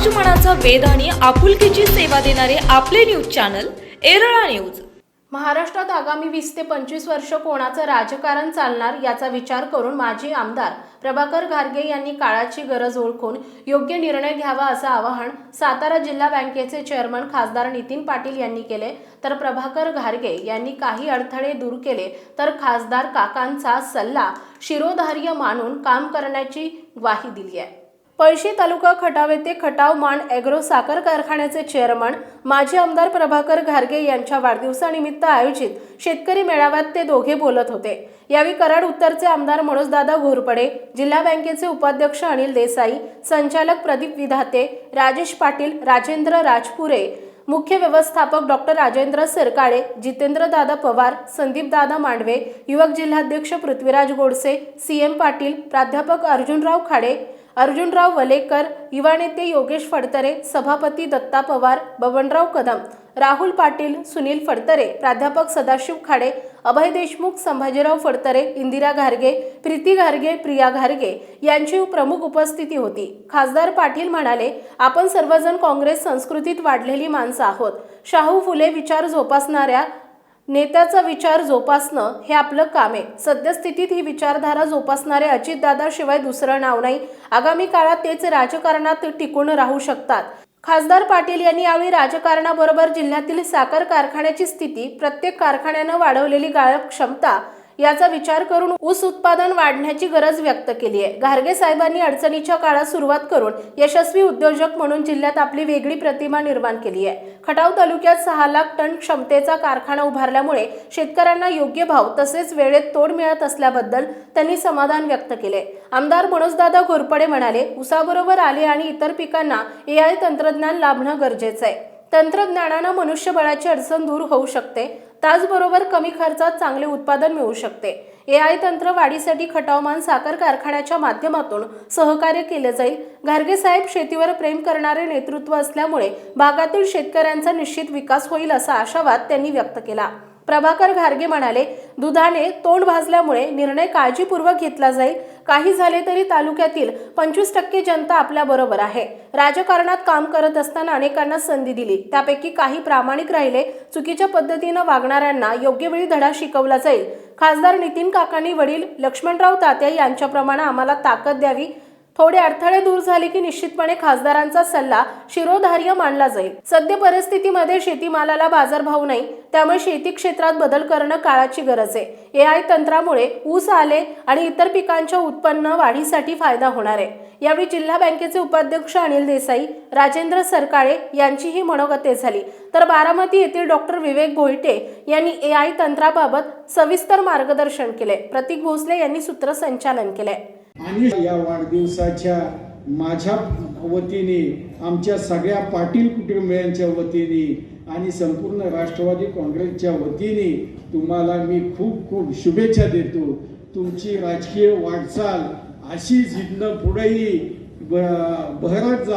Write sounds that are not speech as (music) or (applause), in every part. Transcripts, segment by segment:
समाजमनाचा वेध आणि आपुलकीची सेवा देणारे आपले न्यूज चॅनल एरळा न्यूज. महाराष्ट्रात आगामी वीस ते पंचवीस वर्ष कोणाचं राजकारण चालणार याचा विचार करून माजी आमदार प्रभाकर घारगे यांनी काळाची गरज ओळखून योग्य निर्णय घ्यावा असं आवाहन सातारा जिल्हा बँकेचे चेअरमन खासदार नितीन पाटील यांनी केले. तर प्रभाकर घारगे यांनी काही अडथळे दूर केले तर खासदार काकांचा सल्ला शिरोधार्य मानून काम करण्याची ग्वाही दिली आहे. पळशी तालुका खटाव येथे खटाव मान ॲग्रो साखर कारखान्याचे चेअरमन माजी आमदार प्रभाकर घारगे यांच्या वाढदिवसानिमित्त आयोजित शेतकरी मेळाव्यात ते दोघे बोलत होते. यावेळी कराड उत्तरचे आमदार मनोजदादा घोरपडे जिल्हा बँकेचे उपाध्यक्ष अनिल देसाई संचालक प्रदीप विधाते राजेश पाटील राजेंद्र राजपुरे मुख्य व्यवस्थापक डॉक्टर राजेंद्र सरकाळे जितेंद्रदादा पवार संदीपदादा मांडवे युवक जिल्हाध्यक्ष पृथ्वीराज गोडसे सी एम पाटील प्राध्यापक अर्जुनराव खाडे अर्जुनराव वलेकर युवा नेते योगेश फडतरे सभापती दत्ता पवार बबनराव कदम राहुल पाटील सुनील फडतरे प्राध्यापक सदाशिव खाडे अभय देशमुख संभाजीराव फडतरे इंदिरा घारगे प्रीती घारगे प्रिया घारगे यांची प्रमुख उपस्थिती होती. खासदार पाटील म्हणाले आपण सर्वजण काँग्रेस संस्कृतीत वाढलेली माणसं आहोत. शाहू फुले विचार जोपासणाऱ्या नेत्याचा विचार जोपासणं हे आपलं काम आहे. सद्यस्थितीत ही विचारधारा जोपासणारे अजितदादाशिवाय दुसरं नाव नाही. आगामी काळात तेच राजकारणात टिकून राहू शकतात. खासदार पाटील यांनी यावेळी राजकारणाबरोबर जिल्ह्यातील साखर कारखान्याची स्थिती प्रत्येक कारखान्यानं वाढवलेली गाळप क्षमता याचा विचार करून ऊस उत्पादन वाढण्याची गरज व्यक्त केली आहे. घारगे साहेबांनी अडचणीच्या काळात सुरुवात करून यशस्वी उद्योजक म्हणून जिल्ह्यात आपली वेगळी प्रतिमा निर्माण केली आहे. खटाव तालुक्यात सहा लाख टन क्षमतेचा कारखाना उभारल्यामुळे शेतकऱ्यांना योग्य भाव तसेच वेळेत तोड मिळत असल्याबद्दल त्यांनी समाधान व्यक्त केले. आमदार मनोजदादा घोरपडे म्हणाले उसाबरोबर आले आणि इतर पिकांना ए आय तंत्रज्ञान लाभणं गरजेचं आहे. तंत्रज्ञानानं मनुष्यबळाची अडचण दूर होऊ शकते. त्याचबरोबर कमी खर्चात चांगले उत्पादन मिळू शकते. ए आय तंत्र वाढीसाठी खटावमान साखर कारखान्याच्या माध्यमातून सहकार्य केले जाईल. घारगे साहेब शेतीवर प्रेम करणारे नेतृत्व असल्यामुळे भागातील शेतकऱ्यांचा निश्चित विकास होईल असा आशावाद त्यांनी व्यक्त केला. प्रभाकर घारगे म्हणाले दुधाने तोंड भाजल्यामुळे निर्णय काळजीपूर्वक घेतला जाईल. काही झाले तरी तालुक्यातील पंचवीस टक्के जनता आपल्या बरोबर आहे. राजकारणात काम करत असताना अनेकांना संधी दिली. त्यापैकी काही प्रामाणिक राहिले. चुकीच्या पद्धतीनं वागणाऱ्यांना योग्य वेळी धडा शिकवला जाईल. खासदार नितीन काकांनी वडील लक्ष्मणराव तात्या यांच्याप्रमाणे आम्हाला ताकद द्यावी थोडे अडथळे दूर झाले की निश्चितपणे खासदारांचा सल्ला शिरोधार्य मानला जाईल. सद्य परिस्थितीमध्ये शेतीमालाला बाजारभाव नाही त्यामुळे शेती क्षेत्रात बदल करणं काळाची गरज आहे. ए आय तंत्रामुळे ऊस आले आणि इतर पिकांच्या उत्पन्न वाढीसाठी फायदा होणार आहे. यावेळी जिल्हा बँकेचे उपाध्यक्ष अनिल देसाई राजेंद्र सरकाळे यांचीही मनोगते झाली. तर बारामती येथील डॉक्टर विवेक भोईटे यांनी ए आय तंत्राबाबत सविस्तर मार्गदर्शन केले. प्रतीक भोसले यांनी सूत्रसंचालन केले आणि या वाढदिवसाच्या माझ्या वतीने आमच्या सगळ्या पाटील कुटुंबियांच्या वतीने आणि संपूर्ण राष्ट्रवादी काँग्रेसच्या वतीने तुम्हाला मी खूप खूप शुभेच्छा देतो. तुमची राजकीय वाटचाल अशीच इथनं पुढेही ब- बहरत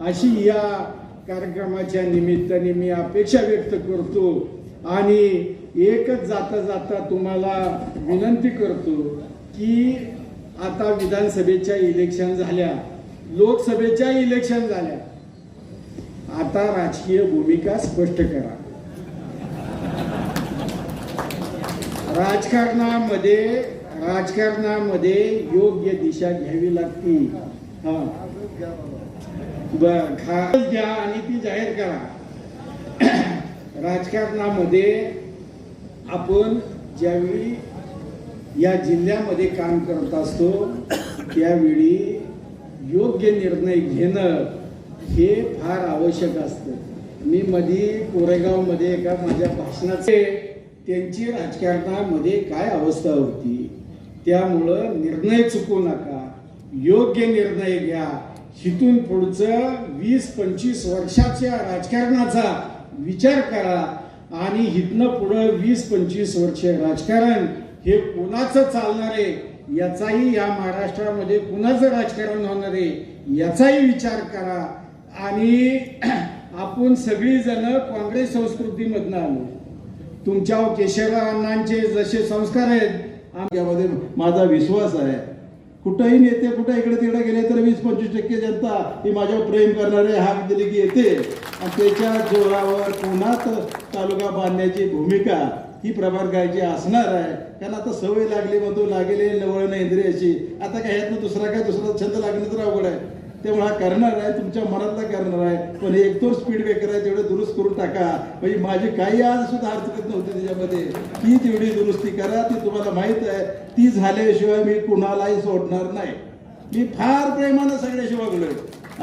अशी या कार्यक्रमाच्या निमित्ताने मी अपेक्षा व्यक्त करतो आणि एकच जाता जाता तुम्हाला विनंती करतो की आता विधानसभेच्या इलेक्शन झाल्या. लोकसभेच्या इलेक्शन झाल्या. आता राजकीय भूमिका स्पष्ट करा. राजकारणामध्ये राजकारणामध्ये योग्य दिशा घ्यावी लागते. बर खास घ्या आणि ती जाहीर करा. राजकारणामध्ये आपण ज्यावेळी या जिल्ह्यामध्ये काम करत असतो त्यावेळी योग्य निर्णय घेणं हे फार आवश्यक असतं. मी मधी कोरेगावमध्ये एका माझ्या भाषणाचे त्यांची राजकारणामध्ये काय अवस्था होती त्यामुळं निर्णय चुकू नका योग्य निर्णय घ्या. हिथून पुढचं वीस पंचवीस वर्षाच्या राजकारणाचा विचार करा आणि हिथनं पुढं वीस पंचवीस वर्ष राजकारण हे कुणाचं चालणार आहे? याचाही या महाराष्ट्रामध्ये कुणाचं राजकारण होणार आहे? याचाही विचार करा. आणि (clears throat) आपण सगळीजण काँग्रेस संस्कृतीमधनं आलो. तुमच्या केशवराव अण्णांचे जसे संस्कार आहेत आमच्यामध्ये माझा विश्वास आहे. कुठंही नेते कुठं इकडे तिकडे गेले तर वीस पंचवीस टक्के जनता ही माझ्यावर प्रेम करणारे हाक दिली की येते. आणि त्याच्या जोरावर पुन्हा तालुका बांधण्याची भूमिका ही प्रभात गायची असणार आहे कारण आता सवय लागली मधू लागेले नवळ इंद्रियाची. आता काय ह्यातनं दुसरा काय दुसरा छंद लागणं तर अवघड आहे. तेव्हा हा करणार आहे तुमच्या मनातला करणार आहे. पण एक दोन स्पीड ब्रेकर आहे तेवढे दुरुस्त करून टाका. म्हणजे माझी काही आज सुद्धा हरकत नव्हती त्याच्यामध्ये. ती तेवढी दुरुस्ती करा ती तुम्हाला माहीत आहे. ती झाल्याशिवाय मी कुणालाही सोडणार नाही. मी फार प्रेमानं सगळ्याशी वागलोय.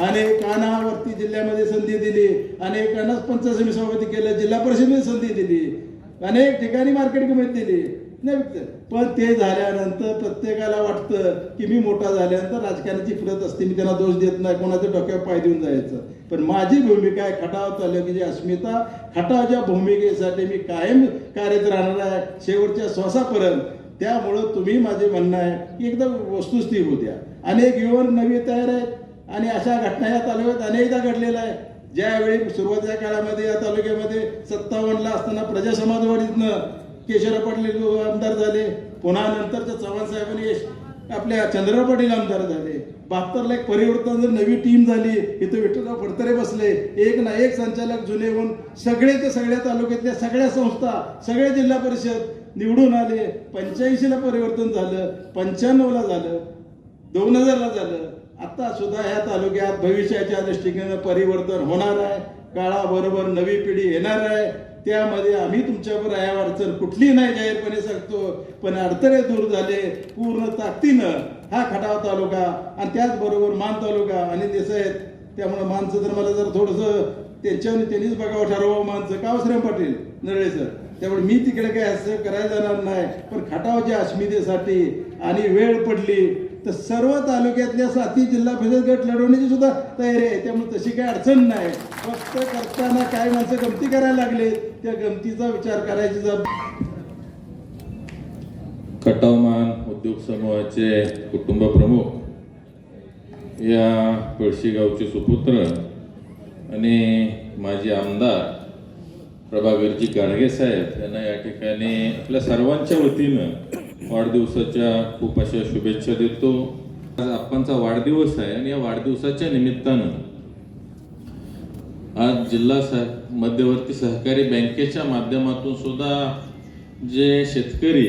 अनेकांनावरती जिल्ह्यामध्ये संधी दिली. अनेकांनाच पंचायत समिती सभापती केलं. जिल्हा परिषदेने संधी दिली. अनेक ठिकाणी मार्केट कमिटी दिली नाही पण ते झाल्यानंतर प्रत्येकाला वाटतं की मी मोठा झाल्यानंतर राजकारणाची फिरत असते मी त्यांना दोष देत नाही कोणाच्या डोक्यावर पाय देऊन जायचं. पण माझी भूमिका आहे खटाव तालुक्याची अस्मिता. खटावच्या भूमिकेसाठी मी कायम कार्यरत राहणार आहे. शेवटच्या श्वासापर्यंत. त्यामुळं तुम्ही माझे म्हणणं आहे की एकदम वस्तुस्थिती होऊ द्या. अनेक युवक नवी तयार आहेत आणि अशा घटना या तालुक्यात अनेकदा घडलेल्या आहे ज्यावेळी सुरुवातीच्या काळामध्ये या तालुक्यामध्ये सत्तावन्नला असताना प्रजा समाजवाडीतनं केशवराव पाटील आमदार झाले. पुन्हा नंतरच्या चव्हाण साहेबांनी यश- आपल्या चंद्रराव पाटील आमदार झाले. बहात्तरला एक परिवर्तन जर नवी टीम झाली इथं विठ्ठलराव फडतरे बसले. एक ना एक संचालक जुने होऊन सगळे ते सगळ्या तालुक्यातल्या सगळ्या संस्था सगळे जिल्हा परिषद निवडून आले. पंच्याऐंशीला परिवर्तन झालं पंच्याण्णवला झालं दोन हजारला झालं. आता सुद्धा ह्या तालुक्यात भविष्याच्या दृष्टीने परिवर्तन होणार आहे. काळाबरोबर नवी पिढी येणार आहे. त्यामध्ये आम्ही तुमच्यावर या अडचण कुठली नाही जाहीरपणे सांगतो. पण अडथळे दूर झाले पूर्ण ताकदीनं हा खटाव तालुका आणि त्याचबरोबर मान तालुका आणि देश आहेत. त्यामुळे माणसं जर मला जर थोडंसं त्यांच्यावर त्यांनीच बघावं ठरवावं माणसं. का हो श्रेम पाटील? नरळे सर. त्यामुळे मी तिकडे काय असं करायला जाणार नाही. पण खटावच्या अस्मितेसाठी आणि वेळ पडली तर सर्व तालुक्यातल्या साती जिल्हा परिषद गट लढवण्याची सुद्धा तयारी आहे. त्यामुळे तशी काही अडचण नाही. फक्त करताना काय माणसं गमती करायला लागले त्या गमतीचा विचार करायची जबाबदारी कटावमान उद्योग समूहाचे कुटुंब प्रमुख या पळशी गावचे सुपुत्र आणि माजी आमदार प्रभाकरजी गाडगे साहेब यांना या ठिकाणी आपल्या सर्वांच्या वतीनं वाढदिवसाच्या खूप अशा शुभेच्छा देतो. आज आपणचा वाढदिवस आहे आणि या वाढदिवसाच्या निमित्तानं आज जिल्हा सह मध्यवर्ती सहकारी बँकेच्या माध्यमातून सुद्धा जे शेतकरी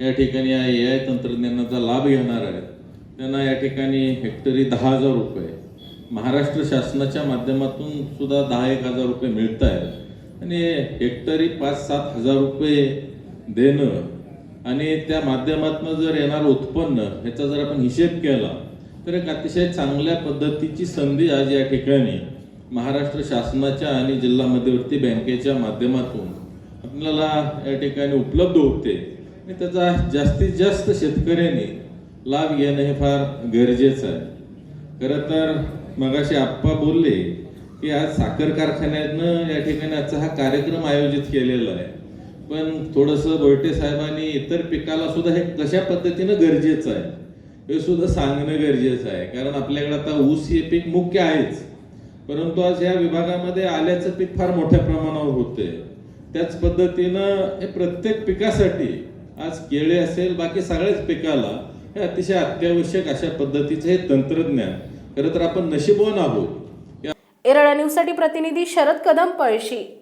या ठिकाणी या ए आय तंत्रज्ञानाचा लाभ घेणार आहेत त्यांना या ठिकाणी हेक्टरी दहा हजार रुपये महाराष्ट्र शासनाच्या माध्यमातून सुद्धा दहा एक हजार रुपये मिळत आहेत आणि हेक्टरी पाच सात हजार रुपये देणं आणि त्या माध्यमातून जर येणारं उत्पन्न ह्याचा जर आपण हिशेब केला तर एक अतिशय चांगल्या पद्धतीची संधी आज या ठिकाणी महाराष्ट्र शासनाच्या आणि जिल्हा मध्यवर्ती बँकेच्या माध्यमातून आपल्याला या ठिकाणी उपलब्ध होते. आणि त्याचा जास्तीत जास्त शेतकऱ्यांनी लाभ घेणं हे फार गरजेचं आहे. खरं तर मगाशी आप्पा बोलले की आज साखर कारखान्यानं या ठिकाणी आजचा हा कार्यक्रम आयोजित केलेला आहे. पण थोडंसं बोयटे साहेबांनी इतर पिकाला सुद्धा हे कशा पद्धतीनं गरजेचं आहे हे सुद्धा सांगणं गरजेचं आहे. कारण आपल्याकडे आता ऊस हे पीक मुख्य आहेच. परंतु आज या विभागामध्ये आल्याचं पीक फार मोठ्या प्रमाणावर होते त्याच पद्धतीनं हे प्रत्येक पिकासाठी आज केळे असेल बाकी सगळ्याच पिकाला हे अतिशय अत्यावश्यक अशा पद्धतीचं हे तंत्रज्ञान. खरं तर आपण नशीबवान आहोत. एरळा न्यूजसाठी प्रतिनिधी शरद कदम पळशी.